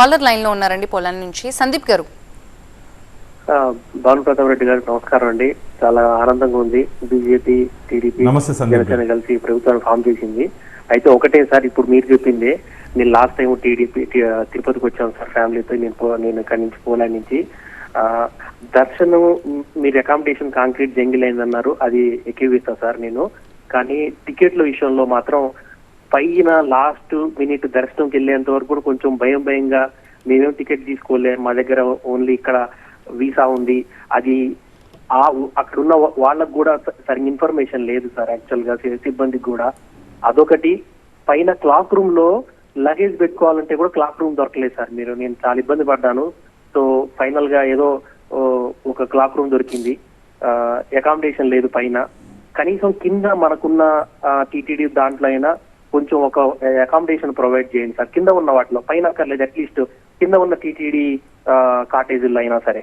Caller లైన్లో ఉన్నారండి పొలాన్ని నుంచి. సందీప్ గారు. భాను ప్రతాప్ రెడ్డి గారికి నమస్కారం అండి. చాలా ఆనందంగా ఉంది. బీజేపీ టీడీపీ నమస్తే సందీప్ జనసేన కలిసి ప్రభుత్వాన్ని ఫామ్ చేసింది. అయితే ఒకటే సార్ ఇప్పుడు మీరు చెప్పింది నేను లాస్ట్ టైం టీడీపీ తిరుపతికి వచ్చాను సార్ ఫ్యామిలీతో. నేను పో- నేను ఇక్కడి నుంచి పోలాండ్ నుంచి. ఆ, దర్శనం మ్, మీరు అకామిడేషన్ కాంక్రీట్ జంగిల్ అయిందన్నారు. అది ఎక్కివిస్తా సార్ నేను. కానీ టికెట్ల విషయంలో మాత్రం పైన లాస్ట్ మినిట్ దర్శనంకి వెళ్ళేంత వరకు కూడా కొంచెం భయం భయంగా మేమేం టికెట్ తీసుకోలే మా దగ్గర ఓన్లీ ఇక్కడ వీసా ఉంది. అది ఆ అక్కడ ఉన్న వాళ్ళకు కూడా సరిగ్గా ఇన్ఫర్మేషన్ లేదు సార్ యాక్చువల్గా సిబ్బందికి కూడా. అదొకటి. పైన క్లాక్ రూమ్లో లగేజ్ పెట్టుకోవాలంటే కూడా క్లాక్ రూమ్ దొరకలేదు సార్ మీరు. నేను చాలా ఇబ్బంది పడ్డాను. సో ఫైనల్గా ఏదో ఒక క్లాక్ రూమ్ దొరికింది. అకామిడేషన్ లేదు పైన. కనీసం కింద మనకున్న టీటీడీ దాంట్లో అయినా కొంచెం ఒక అకామిడేషన్ ప్రొవైడ్ చేయండి సార్. కింద ఉన్న వాటిలో పైన అక్కర్లేదు అట్లీస్ట్ కింద ఉన్న టీటీడీ కాటేజీల్లో అయినా సరే.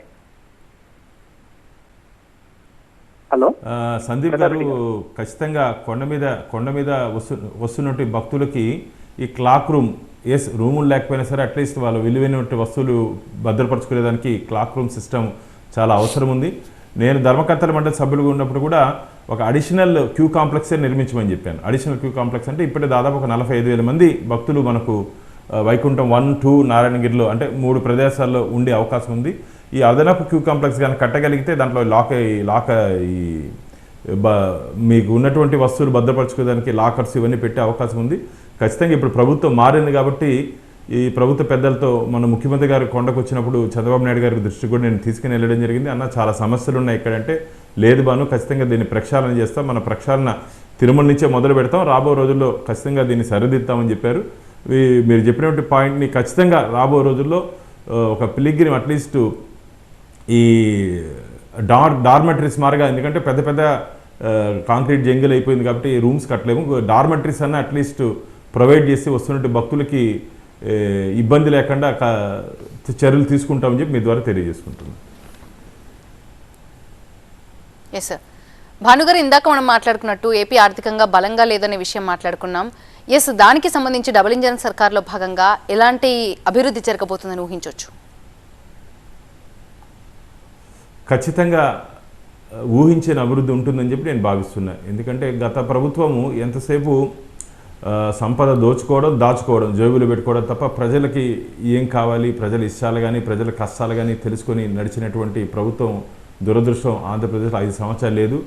హలో? సందీప్ గారు ఖచ్చితంగా కొండ మీద కొండ మీద వస్తు వస్తున్నటువంటి భక్తులకి ఈ క్లాక్ రూమ్ ఎస్ రూములు లేకపోయినా సరే అట్లీస్ట్ వాళ్ళు విలువైనటువంటి వస్తువులు భద్రపరచుకునేదానికి క్లాక్ రూమ్ సిస్టమ్ చాలా అవసరం ఉంది. నేను ధర్మకర్తల మండలి సభ్యులుగా ఉన్నప్పుడు కూడా ఒక అడిషనల్ క్యూ కాంప్లెక్సే నిర్మించమని చెప్పాను. అడిషనల్ క్యూ కాంప్లెక్స్ అంటే ఇప్పుడే దాదాపు ఒక నలభై ఐదు వేల మంది భక్తులు మనకు వైకుంఠం వన్ టూ నారాయణగిరిలో అంటే మూడు ప్రదేశాల్లో ఉండే అవకాశం ఉంది. ఈ అదనపు క్యూ కాంప్లెక్స్ కానీ కట్టగలిగితే దాంట్లో లాక్ లాక్ ఈ బ మీకు ఉన్నటువంటి వస్తువులు భద్రపరచుకోవడానికి లాకర్స్ ఇవన్నీ పెట్టే అవకాశం ఉంది. ఖచ్చితంగా ఇప్పుడు ప్రభుత్వం మారింది కాబట్టి ఈ ప్రభుత్వ పెద్దలతో మన ముఖ్యమంత్రి గారు కొండకు వచ్చినప్పుడు చంద్రబాబు నాయుడు గారి దృష్టి కూడా నేను తీసుకుని వెళ్ళడం జరిగింది. అన్న చాలా సమస్యలు ఉన్నాయి ఇక్కడంటే. లేదు బాను ఖచ్చితంగా దీన్ని ప్రక్షాళన చేస్తాం. మన ప్రక్షాళన తిరుమల నుంచే మొదలు పెడతాం. రాబో రోజుల్లో ఖచ్చితంగా దీన్ని సరిదిద్దామని చెప్పారు. మీరు చెప్పినటువంటి పాయింట్ని ఖచ్చితంగా రాబో రోజుల్లో ఒక పిలిగ్రిమ్ అట్లీస్ట్ ఈ డార్ డార్మెటరీస్ మారగా ఎందుకంటే పెద్ద పెద్ద కాంక్రీట్ జంగిల్ అయిపోయింది కాబట్టి రూమ్స్ కట్టలేము. డార్మెటరీస్ అన్న అట్లీస్ట్ ప్రొవైడ్ చేసి వస్తున్నట్టు భక్తులకి ఇబ్బంది లేకుండా చర్యలు తీసుకుంటామని చెప్పి మీ ద్వారా తెలియజేసుకుంటున్నాను ఎస్ సార్ భానుగారు ఇందాక మనం మాట్లాడుకున్నట్టు ఏపీ ఆర్థికంగా బలంగా లేదనే విషయం మాట్లాడుకున్నాం. ఎస్ దానికి సంబంధించి డబుల్ ఇంజన్ సర్కార్లో భాగంగా ఎలాంటి అభివృద్ధి జరగబోతుందని ఊహించవచ్చు? ఖచ్చితంగా ఊహించిన అభివృద్ధి ఉంటుందని చెప్పి నేను భావిస్తున్నా. ఎందుకంటే గత ప్రభుత్వము ఎంతసేపు సంపద దోచుకోవడం దాచుకోవడం జేబులు పెట్టుకోవడం తప్ప ప్రజలకి ఏం కావాలి? ప్రజల ఇష్టాలు కానీ ప్రజల కష్టాలు కానీ తెలుసుకొని నడిచినటువంటి ప్రభుత్వం దురదృష్టం ఆంధ్రప్రదేశ్లో ఐదు సంవత్సరాలు లేదు.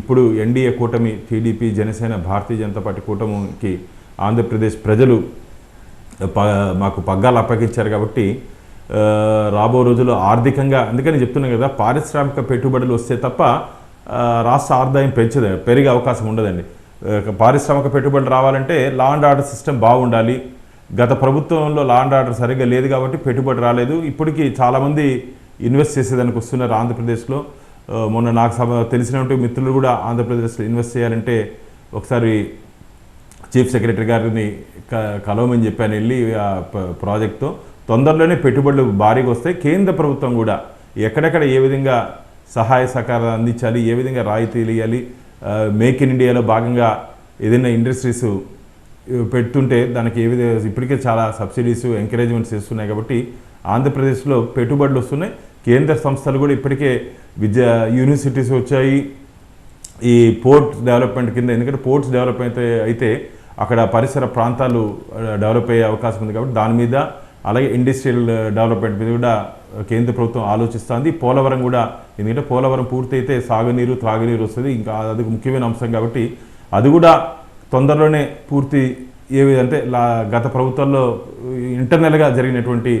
ఇప్పుడు ఎన్డీఏ కూటమి టీడీపీ జనసేన భారతీయ జనతా పార్టీ కూటమికి ఆంధ్రప్రదేశ్ ప్రజలు ప మాకు పగ్గాలు అప్పగించారు కాబట్టి రాబో రోజుల్లో ఆర్థికంగా అందుకని చెప్తున్నాం కదా పారిశ్రామిక పెట్టుబడులు వస్తే తప్ప రాష్ట్ర ఆదాయం పెంచదు పెరిగే అవకాశం ఉండదండి. పారిశ్రామిక పెట్టుబడులు రావాలంటే లా అండ్ ఆర్డర్ సిస్టమ్ బాగుండాలి. గత ప్రభుత్వంలో లా అండ్ ఆర్డర్ సరిగ్గా లేదు కాబట్టి పెట్టుబడి రాలేదు. ఇప్పటికీ చాలామంది ఇన్వెస్ట్ చేసేదానికి వస్తున్నారు ఆంధ్రప్రదేశ్లో. మొన్న నాకు తెలిసినటువంటి మిత్రులు కూడా ఆంధ్రప్రదేశ్లో ఇన్వెస్ట్ చేయాలంటే ఒకసారి చీఫ్ సెక్రటరీ గారిని క- కలవమని చెప్పాను వెళ్ళి ఆ ప్రాజెక్ట్తో. తొందరలోనే పెట్టుబడులు భారీగా వస్తాయి. కేంద్ర ప్రభుత్వం కూడా ఎక్కడెక్కడ ఏ విధంగా సహాయ సహకారాలు అందించాలి ఏ విధంగా రాయితీలు ఇవ్వాలి మేక్ ఇన్ ఇండియాలో భాగంగా ఏదైనా ఇండస్ట్రీస్ పెడుతుంటే దానికి ఏ విధంగా ఇప్పటికే చాలా సబ్సిడీస్ ఎంకరేజ్మెంట్స్ ఇస్తున్నాయి కాబట్టి ఆంధ్రప్రదేశ్లో పెట్టుబడులు వస్తున్నాయి. కేంద్ర సంస్థలు కూడా ఇప్పటికే విద్యా యూనివర్సిటీస్ వచ్చాయి. ఈ పోర్ట్ డెవలప్మెంట్ కింద ఎందుకంటే పోర్ట్స్ డెవలప్ అయితే అయితే అక్కడ పరిసర ప్రాంతాలు డెవలప్ అయ్యే అవకాశం ఉంది కాబట్టి దాని మీద అలాగే ఇండస్ట్రియల్ డెవలప్మెంట్ మీద కూడా కేంద్ర ప్రభుత్వం ఆలోచిస్తుంది. పోలవరం కూడా ఎందుకంటే పోలవరం పూర్తయితే సాగునీరు త్రాగునీరు వస్తుంది. ఇంకా అది ముఖ్యమైన అంశం కాబట్టి అది కూడా తొందరలోనే పూర్తి ఏ విధంటే లా గత ప్రభుత్వాల్లో ఇంటర్నల్గా జరిగినటువంటి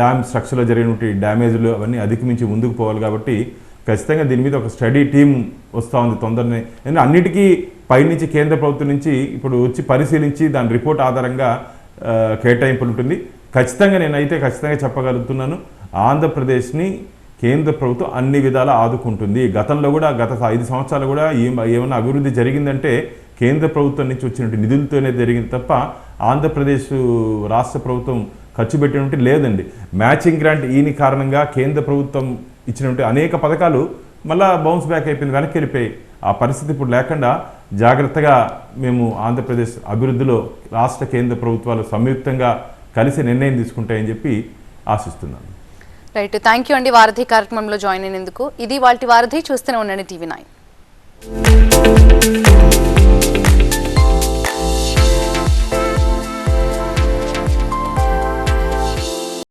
డ్యామ్ స్ట్రక్చర్లో జరిగినటువంటి డ్యామేజ్లు అవన్నీ అధిగమించి ముందుకు పోవాలి కాబట్టి ఖచ్చితంగా దీని మీద ఒక స్టడీ టీం వస్తూ ఉంది తొందరనే. ఎందుకంటే అన్నిటికీ పైనుంచి కేంద్ర ప్రభుత్వం నుంచి ఇప్పుడు వచ్చి పరిశీలించి దాని రిపోర్ట్ ఆధారంగా కేటాయింపులు ఉంటుంది. ఖచ్చితంగా నేనైతే ఖచ్చితంగా చెప్పగలుగుతున్నాను. ఆంధ్రప్రదేశ్ని కేంద్ర ప్రభుత్వం అన్ని విధాలా ఆదుకుంటుంది. గతంలో కూడా గత ఐదు సంవత్సరాలు కూడా ఏమైనా అభివృద్ధి జరిగిందంటే కేంద్ర ప్రభుత్వం నుంచి వచ్చినటువంటి నిధులతోనే జరిగింది తప్ప ఆంధ్రప్రదేశ్ రాష్ట్ర ప్రభుత్వం ఖర్చు పెట్టినట్టు లేదండి. మ్యాచింగ్ గ్రాంట్ ఈని కారణంగా కేంద్ర ప్రభుత్వం ఇచ్చినటువంటి అనేక పథకాలు మళ్ళా బౌన్స్ బ్యాక్ అయిపోయింది వెనక్కి వెళ్ళిపోయి ఆ పరిస్థితి ఇప్పుడు లేకుండా జాగ్రత్తగా మేము ఆంధ్రప్రదేశ్ అభివృద్ధిలో రాష్ట్ర కేంద్ర ప్రభుత్వాలు సంయుక్తంగా కలిసి నిర్ణయం తీసుకుంటాయని చెప్పి ఆశిస్తున్నాను. రైట్ థ్యాంక్ యూ అండి వారధి కార్యక్రమంలో జాయిన్ అయినందుకు ఇది వాళ్ళ వారధి చూస్తూనే ఉండండి టీవీ నైన్